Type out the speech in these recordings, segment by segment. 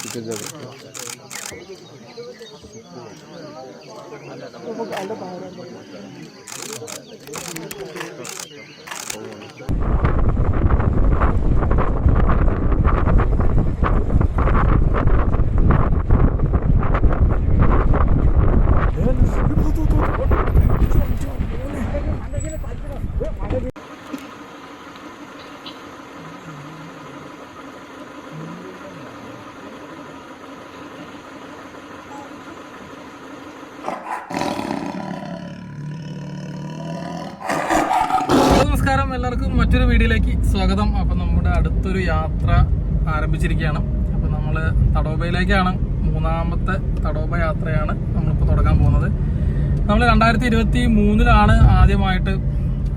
টিকে যাবে। আলো നമസ്കാരം. എല്ലാവർക്കും മറ്റൊരു വീഡിയോയിലേക്ക് സ്വാഗതം. അപ്പം നമ്മുടെ അടുത്തൊരു യാത്ര ആരംഭിച്ചിരിക്കുകയാണ്. അപ്പം നമ്മൾ തടോബയിലേക്കാണ്. മൂന്നാമത്തെ തടോബ യാത്രയാണ് നമ്മളിപ്പോൾ തുടങ്ങാൻ പോകുന്നത്. നമ്മൾ രണ്ടായിരത്തി ഇരുപത്തി മൂന്നിലാണ് ആദ്യമായിട്ട്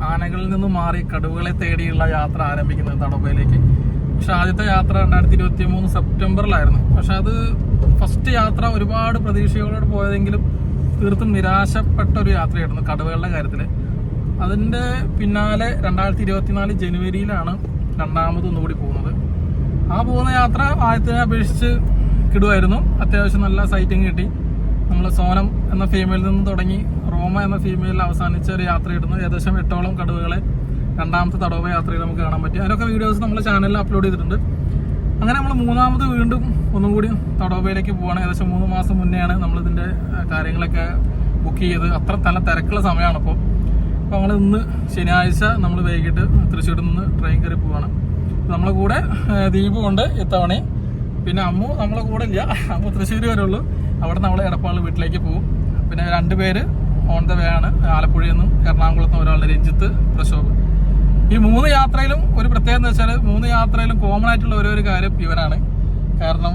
ആനകളിൽ നിന്ന് മാറി കടുവകളെ തേടിയുള്ള യാത്ര ആരംഭിക്കുന്നത് തടോബയിലേക്ക്. പക്ഷെ ആദ്യത്തെ യാത്ര രണ്ടായിരത്തി ഇരുപത്തി മൂന്ന് സെപ്റ്റംബറിലായിരുന്നു. പക്ഷെ അത് ഫസ്റ്റ് യാത്ര ഒരുപാട് പ്രതീക്ഷകളോട് പോയതെങ്കിലും തീർത്തും നിരാശപ്പെട്ട ഒരു യാത്രയായിരുന്നു കടുവകളുടെ കാര്യത്തിൽ അതിന്റെ പിന്നാലെ രണ്ടായിരത്തി ഇരുപത്തിനാല് ജനുവരിയിലാണ് രണ്ടാമത് ഒന്നുകൂടി പോകുന്നത്. ആ പോകുന്ന യാത്ര ആദ്യത്തിനെ അപേക്ഷിച്ച് കിടുമായിരുന്നു അത്യാവശ്യം നല്ല സൈറ്റിംഗ് കിട്ടി. നമ്മൾ സോനം എന്ന ഫീമെയിൽ നിന്ന് തുടങ്ങി റോമ എന്ന ഫീമെയിലിൽ അവസാനിച്ച ഒരു യാത്രയായിരുന്നു. ഏകദേശം എട്ടോളം കടുവകളെ രണ്ടാമത്തെ തടവ യാത്രയിൽ നമുക്ക് കാണാൻ പറ്റി. അതിനൊക്കെ വീഡിയോസ് നമ്മുടെ ചാനലിൽ അപ്ലോഡ് ചെയ്തിട്ടുണ്ട്. അങ്ങനെ നമ്മൾ മൂന്നാമത് വീണ്ടും ഒന്നുകൂടി കൂടി തടോബയിലേക്ക് പോവാണ്. ഏകദേശം മൂന്ന് മാസം മുന്നെയാണ് നമ്മളിതിന്റെ കാര്യങ്ങളൊക്കെ ബുക്ക് ചെയ്ത്. അത്ര നല്ല തിരക്കുള്ള സമയമാണ് അപ്പോൾ അപ്പോൾ നമ്മൾ ഇന്ന് ശനിയാഴ്ച നമ്മൾ വൈകിട്ട് തൃശ്ശൂരിൽ നിന്ന് ട്രെയിൻ കയറി പോവാണ്. നമ്മളെ കൂടെ ദീപു ഉണ്ട് ഇത്തവണ പിന്നെ അമ്മു നമ്മളെ കൂടെ ഇല്ല. അമ്മു തൃശ്ശൂർ വരെ ഉള്ളൂ. അവിടെ നമ്മൾ എടപ്പാൾ വീട്ടിലേക്ക് പോകും പിന്നെ രണ്ട് പേര് ഓൺ ദ വേ ആണ്. ആലപ്പുഴയിൽ നിന്നും എറണാകുളത്ത് ഒരാളുടെ രഞ്ജിത്ത് പ്രശോഭ്. ഈ മൂന്ന് യാത്രയിലും ഒരു പ്രത്യേകത എന്ന് വെച്ചാൽ മൂന്ന് യാത്രയിലും കോമൺ ആയിട്ടുള്ള ഒരേ ഒരു കാര്യം ഇവരാണ്. കാരണം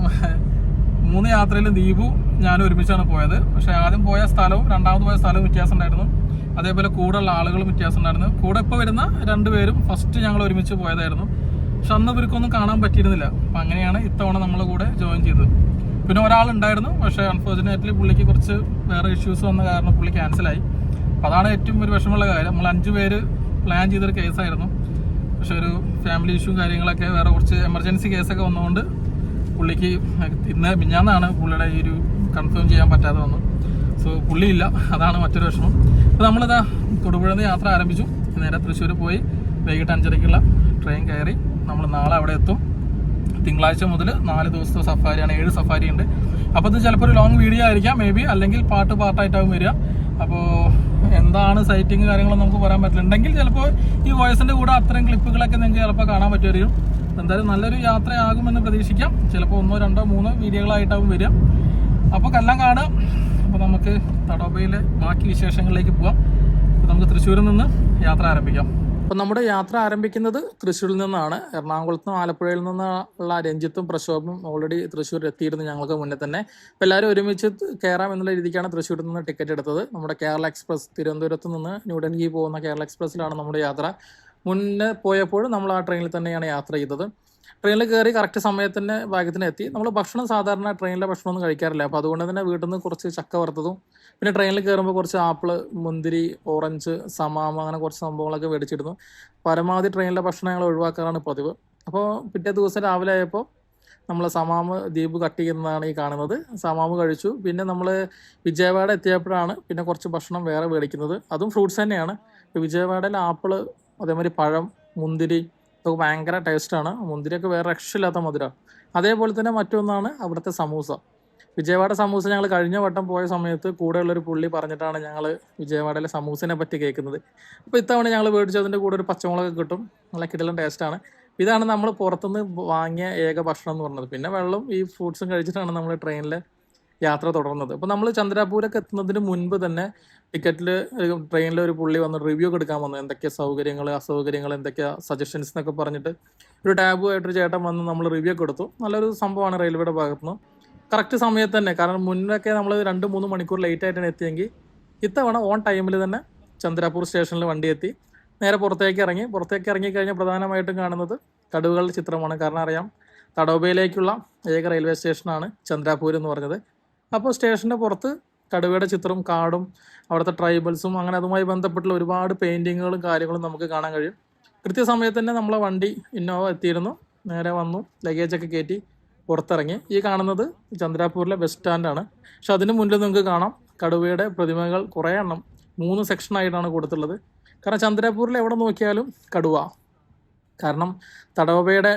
മൂന്ന് യാത്രയിലും ദീപു ഞാനും ഒരുമിച്ചാണ് പോയത്. പക്ഷെ ആദ്യം പോയ സ്ഥലവും രണ്ടാമത് പോയ സ്ഥലവും വ്യത്യാസം ഉണ്ടായിരുന്നു. അതേപോലെ കൂടെയുള്ള ആളുകളും വ്യത്യാസം ഉണ്ടായിരുന്നു. കൂടെ ഇപ്പോൾ വരുന്ന രണ്ടുപേരും ഫസ്റ്റ് ഞങ്ങൾ ഒരുമിച്ച് പോയതായിരുന്നു. പക്ഷെ അന്ന് ഇവർക്കൊന്നും കാണാൻ പറ്റിയിരുന്നില്ല. അപ്പം അങ്ങനെയാണ് ഇത്തവണ നമ്മളെ കൂടെ ജോയിൻ ചെയ്തത്. പിന്നെ ഒരാളുണ്ടായിരുന്നു. പക്ഷേ അൺഫോർച്ചുനേറ്റ്ലി പുള്ളിക്ക് കുറച്ച് വേറെ ഇഷ്യൂസ് വന്ന കാരണം പുള്ളി ക്യാൻസലായി അപ്പോൾ അതാണ് ഏറ്റവും ഒരു വിഷമമുള്ള കാര്യം. നമ്മൾ അഞ്ച് പേര് പ്ലാൻ ചെയ്തൊരു കേസായിരുന്നു പക്ഷെ ഒരു ഫാമിലി ഇഷ്യൂ കാര്യങ്ങളൊക്കെ വേറെ കുറച്ച് എമർജൻസി കേസൊക്കെ വന്നുകൊണ്ട് പുള്ളിക്ക് ഇന്ന് മിഞ്ഞാന്നാണ് പുള്ളിയുടെ ഈ ഒരു കൺഫേം ചെയ്യാൻ പറ്റാതെ വന്നു സോ പുള്ളിയില്ല. അതാണ് മറ്റൊരു വിഷമം. അപ്പോൾ നമ്മളിതാ തൊടുപുഴ നിന്ന് യാത്ര ആരംഭിച്ചു. നേരെ തൃശ്ശൂർ പോയി. വൈകിട്ട് അഞ്ചരയ്ക്കുള്ള ട്രെയിൻ കയറി. നമ്മൾ നാളെ അവിടെ എത്തും. തിങ്കളാഴ്ച മുതൽ നാല് ദിവസത്തെ സഫാരിയാണ്. ഏഴ് സഫാരി ഉണ്ട്. അപ്പോൾ ഇത് ചിലപ്പോൾ ഒരു ലോങ് വീഡിയോ ആയിരിക്കാം. മേ ബി അല്ലെങ്കിൽ പാട്ട് പാട്ടായിട്ടാവും വരിക. അപ്പോൾ എന്താണ് സൈറ്റിങ് കാര്യങ്ങളൊന്നും നമുക്ക് പറയാൻ പറ്റില്ല. ഉണ്ടെങ്കിൽ ചിലപ്പോൾ ഈ വോയിസിന്റെ കൂടെ അത്രയും ക്ലിപ്പുകളൊക്കെ നിങ്ങൾക്ക് ചിലപ്പോൾ കാണാൻ പറ്റുമായിരിക്കും. എന്തായാലും നല്ലൊരു യാത്രയാകുമെന്ന് പ്രതീക്ഷിക്കാം. ചിലപ്പോൾ ഒന്നോ രണ്ടോ മൂന്നോ വീഡിയോകളായിട്ടാവും വരിക. അപ്പോൾ കല്ലാം കാണുക അപ്പോൾ നമുക്ക് തടോബയിലെ ബാക്കി വിശേഷങ്ങളിലേക്ക് പോവാം. അപ്പോൾ നമുക്ക് തൃശ്ശൂരിൽ നിന്ന് യാത്ര ആരംഭിക്കാം. അപ്പം നമ്മുടെ യാത്ര ആരംഭിക്കുന്നത് തൃശ്ശൂരിൽ നിന്നാണ്. എറണാകുളത്തും ആലപ്പുഴയിൽ നിന്നുള്ള രഞ്ജിത്തും പ്രശോഭും ഓൾറെഡി തൃശ്ശൂർ എത്തിയിരുന്നു ഞങ്ങൾക്ക് മുന്നേ തന്നെ. അപ്പോൾ എല്ലാവരും ഒരുമിച്ച് കയറാം എന്നുള്ള രീതിക്കാണ് തൃശ്ശൂരിൽ നിന്ന് ടിക്കറ്റ് എടുത്തത്. നമ്മുടെ കേരള എക്സ്പ്രസ് തിരുവനന്തപുരത്ത് നിന്ന് ന്യൂഡൽഹി പോകുന്ന കേരള എക്സ്പ്രസ്സിലാണ് നമ്മുടെ യാത്ര. മുന്നേ പോയപ്പോഴും നമ്മൾ ആ ട്രെയിനിൽ തന്നെയാണ് യാത്ര ചെയ്തത്. ട്രെയിനിൽ കയറി കറക്റ്റ് സമയത്തിന് ഭാഗ്യത്തിന് എത്തി. നമ്മൾ ഭക്ഷണം സാധാരണ ട്രെയിനിലെ ഭക്ഷണമൊന്നും കഴിക്കാറില്ല. അപ്പോൾ അതുകൊണ്ട് തന്നെ വീട്ടിൽ നിന്ന് കുറച്ച് ചക്ക വറുത്തതും പിന്നെ ട്രെയിനിൽ കയറുമ്പോൾ കുറച്ച് ആപ്പിൾ മുന്തിരി ഓറഞ്ച് സമാമ അങ്ങനെ കുറച്ച് സംഭവങ്ങളൊക്കെ മേടിച്ചിരുന്നു. പരമാവധി ട്രെയിനിലെ ഭക്ഷണം ഞങ്ങൾ ഒഴിവാക്കാറാണ് പതിവ്. അപ്പോൾ പിറ്റേ ദിവസം രാവിലെ ആയപ്പോൾ നമ്മൾ സമാമ് ദ്വീപ് കട്ട് ചെയ്യുന്നതാണ് ഈ കാണുന്നത്. സമാമ് കഴിച്ചു. പിന്നെ നമ്മൾ വിജയവാഡ എത്തിയപ്പോഴാണ് പിന്നെ കുറച്ച് ഭക്ഷണം വേറെ മേടിക്കുന്നത്. അതും ഫ്രൂട്ട്സ് തന്നെയാണ്. വിജയവാഡയിൽ ആപ്പിൾ അതേമാതിരി പഴം മുന്തിരി ഇതൊക്കെ ഭയങ്കര ടേസ്റ്റാണ് മുന്തിരിയൊക്കെ വേറെ രക്ഷയില്ലാത്ത മധുരം. അതേപോലെ തന്നെ മറ്റൊന്നാണ് അവിടുത്തെ സമൂസ. വിജയവാഡ സമൂസ ഞങ്ങൾ കഴിഞ്ഞ വട്ടം പോയ സമയത്ത് കൂടെയുള്ളൊരു പുള്ളി പറഞ്ഞിട്ടാണ് ഞങ്ങൾ വിജയവാഡയിലെ സമൂസിനെ പറ്റി കേൾക്കുന്നത്. അപ്പോൾ ഇത്തവണ ഞങ്ങൾ മേടിച്ചതിന്റെ കൂടെ ഒരു പച്ചമുളക് കിട്ടും. നല്ല കിടലും ടേസ്റ്റാണ് ഇതാണ് നമ്മൾ പുറത്തുനിന്ന് വാങ്ങിയ ഏക ഭക്ഷണം എന്ന് പറഞ്ഞത്. പിന്നെ വെള്ളം ഈ ഫ്രൂട്ട്സും കഴിച്ചിട്ടാണ് നമ്മൾ ട്രെയിനിൽ യാത്ര തുടർന്നത്. അപ്പോൾ നമ്മൾ ചന്ദ്രാപൂരൊക്കെ എത്തുന്നതിന് മുൻപ് തന്നെ ടിക്കറ്റിൽ ട്രെയിനിൽ ഒരു പുള്ളി വന്ന് റിവ്യൂ എടുക്കാൻ വന്നു. എന്തൊക്കെ സൗകര്യങ്ങൾ അസൗകര്യങ്ങൾ എന്തൊക്കെ സജഷൻസ് എന്നൊക്കെ പറഞ്ഞിട്ട് ഒരു ടാബുമായിട്ടൊരു ചേട്ടൻ വന്ന് നമ്മൾ റിവ്യൂ ഒക്കെ എടുത്തു. നല്ലൊരു സംഭവമാണ് റെയിൽവേയുടെ ഭാഗത്തുനിന്ന്. കറക്റ്റ് സമയത്ത് തന്നെ കാരണം മുന്നൊക്കെ നമ്മൾ രണ്ട് മൂന്ന് മണിക്കൂർ ലേറ്റ് ആയിട്ടാണ് എത്തിയെങ്കിൽ ഇത്തവണ ഓൺ ടൈമിൽ തന്നെ ചന്ദ്രാപൂർ സ്റ്റേഷനിൽ വണ്ടി എത്തി. നേരെ പുറത്തേക്ക് ഇറങ്ങി. പുറത്തേക്ക് ഇറങ്ങി കഴിഞ്ഞാൽ പ്രധാനമായിട്ടും കാണുന്നത് കടുവകളുടെ ചിത്രമാണ്. കാരണം അറിയാം തടോബയിലേക്കുള്ള ഏക റെയിൽവേ സ്റ്റേഷനാണ് ചന്ദ്രാപൂർ എന്ന് പറഞ്ഞത്. അപ്പോൾ സ്റ്റേഷന്റെ പുറത്ത് കടുവയുടെ ചിത്രം കാടും അവിടുത്തെ ട്രൈബൽസും അങ്ങനെ അതുമായി ബന്ധപ്പെട്ടുള്ള ഒരുപാട് പെയിന്റിങ്ങുകളും കാര്യങ്ങളും നമുക്ക് കാണാൻ കഴിയും. കൃത്യസമയത്ത് തന്നെ നമ്മളെ വണ്ടി ഇന്നോവ എത്തിയിരുന്നു. നേരെ വന്നു ലഗേജൊക്കെ കയറ്റി പുറത്തിറങ്ങി. ഈ കാണുന്നത് ചന്ദ്രാപൂരിലെ ബസ് സ്റ്റാൻഡാണ്. പക്ഷെ അതിന് മുന്നിൽ നിങ്ങൾക്ക് കാണാം കടുവയുടെ പ്രതിമകൾ കുറേ എണ്ണം മൂന്ന് സെക്ഷനായിട്ടാണ് കൊടുത്തുള്ളത് കാരണം ചന്ദ്രാപൂരിൽ എവിടെ നോക്കിയാലും കടുവ. കാരണം തടവയുടെ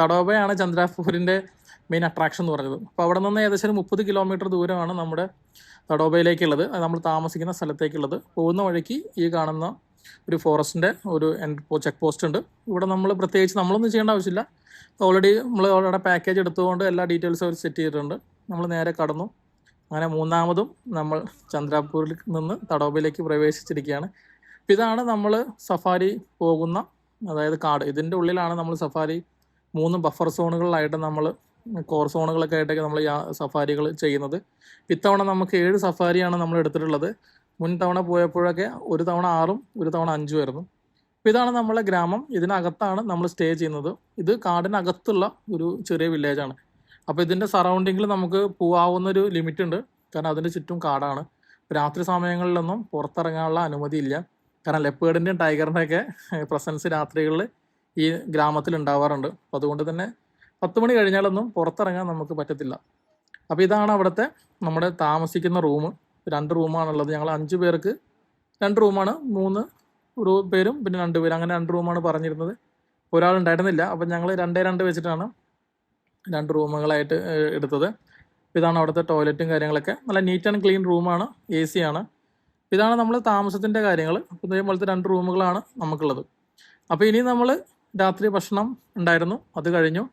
തടവയാണ് ചന്ദ്രാപൂരിന്റെ മെയിൻ അട്രാക്ഷൻ എന്ന് പറഞ്ഞത് അപ്പോൾ അവിടെ നിന്ന് ഏകദേശം മുപ്പത് കിലോമീറ്റർ ദൂരമാണ് നമ്മുടെ തടോബയിലേക്കുള്ളത്. അത് നമ്മൾ താമസിക്കുന്ന സ്ഥലത്തേക്കുള്ളത്. പോകുന്ന വഴിക്ക് ഈ കാണുന്ന ഒരു ഫോറസ്റ്റിന്റെ ഒരു ചെക്ക് പോസ്റ്റ് ഉണ്ട്. ഇവിടെ നമ്മൾ പ്രത്യേകിച്ച് നമ്മളൊന്നും ചെയ്യേണ്ട ആവശ്യമില്ല. ഓൾറെഡി നമ്മൾ അവിടെ പാക്കേജ് എടുത്തുകൊണ്ട് എല്ലാ ഡീറ്റെയിൽസും അവർ സെറ്റ് ചെയ്തിട്ടുണ്ട്. നമ്മൾ നേരെ കടന്നു. അങ്ങനെ മൂന്നാമതും നമ്മൾ ചന്ദ്രാപൂരിൽ നിന്ന് തടോബയിലേക്ക് പ്രവേശിച്ചിരിക്കുകയാണ്. അപ്പോൾ ഇതാണ് നമ്മൾ സഫാരി പോകുന്ന അതായത് കാട്. ഇതിന്റെ ഉള്ളിലാണ് നമ്മൾ സഫാരി മൂന്ന് ബഫർ സോണുകളിലായിട്ട് നമ്മൾ കോർ സോണുകളൊക്കെ ആയിട്ടൊക്കെ നമ്മൾ സഫാരികൾ ചെയ്യുന്നത്. ഇത്തവണ നമുക്ക് ഏഴ് സഫാരിയാണ് നമ്മൾ എടുത്തിട്ടുള്ളത്. മുൻ തവണ പോയപ്പോഴൊക്കെ ഒരു തവണ ആറും ഒരു തവണ അഞ്ചും ആയിരുന്നു. അപ്പോൾ ഇതാണ് നമ്മളെ ഗ്രാമം. ഇതിനകത്താണ് നമ്മൾ സ്റ്റേ ചെയ്യുന്നത്. ഇത് കാടിനകത്തുള്ള ഒരു ചെറിയ വില്ലേജാണ് അപ്പോൾ ഇതിന്റെ സറൗണ്ടിങ്ങിൽ നമുക്ക് പോവാവുന്ന ഒരു ലിമിറ്റ് ഉണ്ട് കാരണം അതിന്റെ ചുറ്റും കാടാണ്. രാത്രി സമയങ്ങളിലൊന്നും പുറത്തിറങ്ങാനുള്ള അനുമതി ഇല്ല കാരണം ലെപ്പേഡിന്റെയും ടൈഗറിന്റെയൊക്കെ പ്രസൻസ് രാത്രികളിൽ ഈ ഗ്രാമത്തിൽ ഉണ്ടാവാറുണ്ട്. അപ്പോൾ അതുകൊണ്ട് തന്നെ പത്ത് മണി കഴിഞ്ഞാലൊന്നും പുറത്തിറങ്ങാൻ നമുക്ക് പറ്റത്തില്ല. അപ്പോൾ ഇതാണ് അവിടുത്തെ നമ്മുടെ താമസിക്കുന്ന റൂം രണ്ട് റൂമാണുള്ളത് ഞങ്ങൾ അഞ്ച് പേർക്ക് രണ്ട് റൂമാണ് മൂന്ന് പേരും പിന്നെ രണ്ട് പേരും. അങ്ങനെ രണ്ട് റൂമാണ് പറഞ്ഞിരുന്നത്. ഒരാളുണ്ടായിരുന്നില്ല അപ്പം ഞങ്ങൾ രണ്ടേ രണ്ട് വെച്ചിട്ടാണ് രണ്ട് റൂമുകളായിട്ട് എടുത്തത്. ഇതാണ് അവിടുത്തെ ടോയ്ലറ്റും കാര്യങ്ങളൊക്കെ. നല്ല നീറ്റ് ആൻഡ് ക്ലീൻ റൂമാണ് എ സി ആണ്. ഇതാണ് നമ്മൾ താമസത്തിന്റെ കാര്യങ്ങൾ ഇതേപോലത്തെ രണ്ട് റൂമുകളാണ് നമുക്കുള്ളത്. അപ്പോൾ ഇനി നമ്മൾ രാത്രി ഭക്ഷണം ഉണ്ടായിരുന്നു. അത് കഴിഞ്ഞു.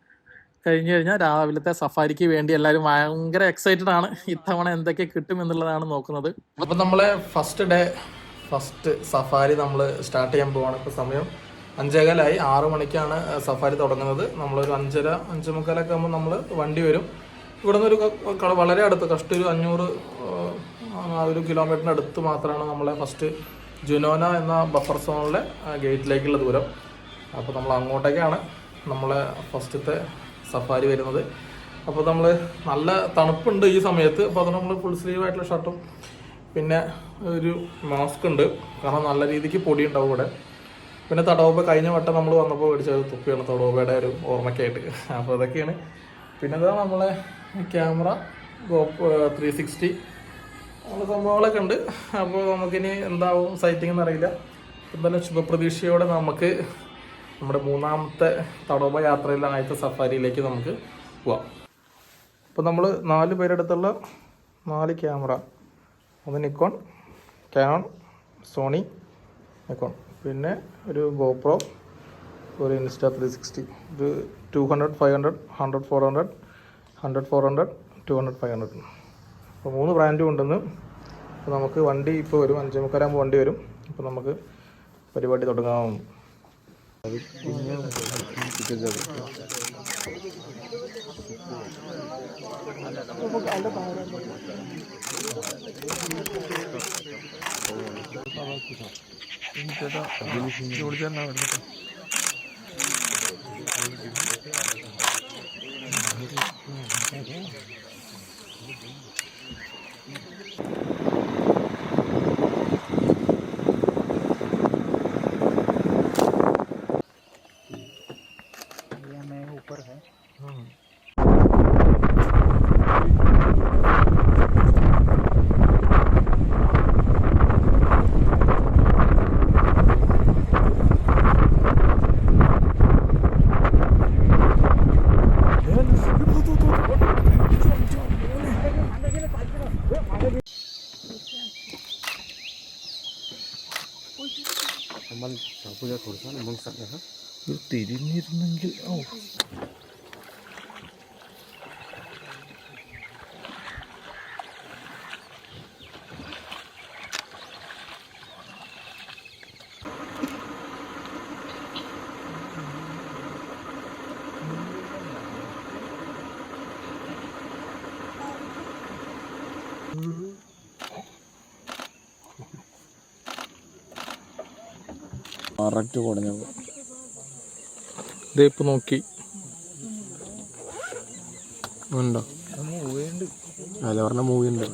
കഴിഞ്ഞു കഴിഞ്ഞാൽ രാവിലത്തെ സഫാരിക്ക് വേണ്ടി എല്ലാവരും ഭയങ്കര എക്സൈറ്റഡ് ആണ്. ഇത്തവണ എന്തൊക്കെ കിട്ടും എന്നുള്ളതാണ് നോക്കുന്നത്. അപ്പം നമ്മളെ ഫസ്റ്റ് ഡേ ഫസ്റ്റ് സഫാരി നമ്മൾ സ്റ്റാർട്ട് ചെയ്യാൻ പോവാണ് ഇപ്പോൾ സമയം. അഞ്ചേകാലായി ആറു മണിക്കാണ് സഫാരി തുടങ്ങുന്നത്. നമ്മളൊരു അഞ്ചര അഞ്ചു മുക്കാലൊക്കെ ആകുമ്പോൾ നമ്മൾ വണ്ടി വരും. ഇവിടെ നിന്നൊരു വളരെ അടുത്ത് കഷ്ട ഒരു അഞ്ഞൂറ് ഒരു കിലോമീറ്ററിന് അടുത്ത് മാത്രമാണ് നമ്മളെ ഫസ്റ്റ് ജുനോന എന്ന ബഫർ സോണിലെ ഗേറ്റിലേക്കുള്ള ദൂരം. അപ്പോൾ നമ്മൾ അങ്ങോട്ടേക്കാണ് നമ്മളെ ഫസ്റ്റത്തെ സഫാരി വരുന്നത്. അപ്പോൾ നമ്മൾ നല്ല തണുപ്പുണ്ട് ഈ സമയത്ത്. അപ്പോൾ അത് നമ്മൾ ഫുൾ സ്ലീവ് ആയിട്ടുള്ള ഷർട്ടും പിന്നെ ഒരു മാസ്ക് ഉണ്ട്. കാരണം നല്ല രീതിക്ക് പൊടി ഉണ്ടാവും ഇവിടെ. പിന്നെ തടവപ്പ കഴിഞ്ഞ വട്ടം നമ്മൾ വന്നപ്പോൾ മേടിച്ച ഒരു തുപ്പിയാണ് തടവപ്പയുടെ ഒരു ഓർമ്മയ്ക്കായിട്ട് അപ്പോൾ അതൊക്കെയാണ്. പിന്നെ ഇതാണ് നമ്മളെ ക്യാമറ ത്രീ സിക്സ്റ്റി അങ്ങനെ സംഭവങ്ങളൊക്കെ ഉണ്ട്. അപ്പോൾ നമുക്കിനി എന്താവും സൈറ്റിംഗ് എന്നറിയില്ല. എന്തായാലും ശുഭപ്രതീക്ഷയോടെ നമുക്ക് നമ്മുടെ മൂന്നാമത്തെ തടോബ യാത്രയിലെ ആദ്യത്തെ സഫാരിയിലേക്ക് നമുക്ക് പോവാം. അപ്പോൾ നമ്മൾ നാല് പേരെടുത്തുള്ള നാല് ക്യാമറ. ഒന്ന് നിക്കോൺ കാനോൺ സോണി നിക്കോൺ. പിന്നെ ഒരു ഗോപ്രോ ഒരു ഇൻസ്റ്റാ ത്രീ സിക്സ്റ്റി. ഒരു two hundred five hundred hundred four hundred hundred four hundred two hundred five hundred. അപ്പോൾ മൂന്ന് ബ്രാൻഡും ഉണ്ടെന്ന്. അപ്പോൾ നമുക്ക് വണ്ടി ഇപ്പോൾ വരും. അഞ്ചേ മുക്കാലാകുമ്പോൾ വണ്ടി വരും. അപ്പോൾ നമുക്ക് പരിപാടി തുടങ്ങാം. അത് കുഞ്ഞ് ചേട്ടാ ജോലി आम्हाला दाबूया थोडंसं आणि मग सांगा हा तेरी निर्णय अहो കറക്റ്റ് കുടഞ്ഞത് ഇതേ ഇപ്പൊ നോക്കി. ഉണ്ടോ? അല്ല പറഞ്ഞ മൂവി ഉണ്ട്